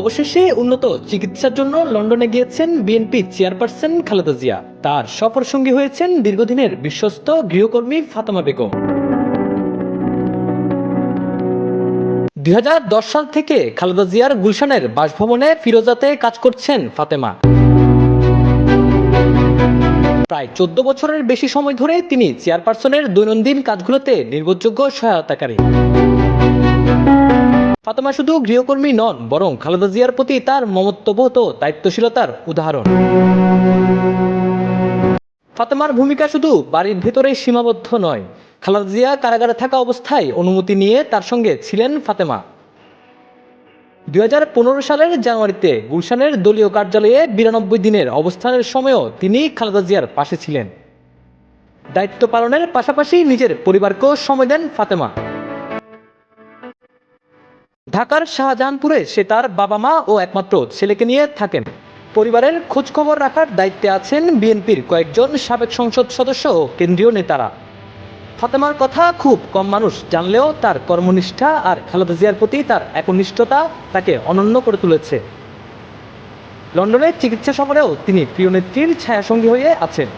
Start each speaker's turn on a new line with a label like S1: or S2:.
S1: অবশেষে উন্নত চিকিৎসার জন্য লন্ডনে গিয়েছেন বিএনপি চেয়ারপারসন খালেদা জিয়া। তার সফর সঙ্গী হয়েছেন দীর্ঘদিনের বিশ্বস্ত গৃহকর্মী ফাতেমা বেগম। দুই হাজার দশ সাল থেকে খালেদা জিয়ার গুলশানের বাসভবনে ফিরোজাতে কাজ করছেন ফাতেমা। প্রায় চোদ্দ বছরের বেশি সময় ধরে তিনি চেয়ারপারসনের দৈনন্দিন কাজগুলোতে নির্ভরযোগ্য সহায়তাকারী। ফাতেমা শুধু গৃহকর্মী নন, বরং খালেদা জিয়ার প্রতি তার মমত্ববোধ ও দায়িত্বশীলতার উদাহরণ। ফাতেমার ভূমিকা শুধু বাড়ির ভেতরেই সীমাবদ্ধ নয়। খালেদা জিয়া কারাগারে থাকা অবস্থায় অনুমতি নিয়ে তার সঙ্গে ছিলেন ফাতেমা। দুই হাজার পনেরো সালের জানুয়ারিতে গুলশানের দলীয় কার্যালয়ে বিরানব্বই দিনের অবস্থানের সময়ও তিনি খালেদা জিয়ার পাশে ছিলেন। দায়িত্ব পালনের পাশাপাশি নিজের পরিবারকেও সময় দেন ফাতেমা। ঢাকার শাহজাহানপুরে সে তার বাবা মা ও একমাত্র ছেলেকে নিয়ে থাকেন। পরিবারের খোঁজখবর রাখার দায়িত্বে আছেন বিএনপির কয়েকজন সাবেক সংসদ সদস্য ও কেন্দ্রীয় নেতারা। ফাতেমার কথা খুব কম মানুষ জানলেও তার কর্মনিষ্ঠা আর খালেদা জিয়ার প্রতি তার একনিষ্ঠতা তাকে অনন্য করে তুলেছে। লন্ডনের চিকিৎসা সফরেও তিনি প্রিয় নেত্রীর ছায়াসঙ্গী হয়ে আছেন।